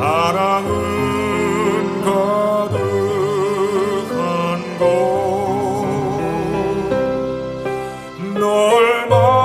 사랑은 가득한 곳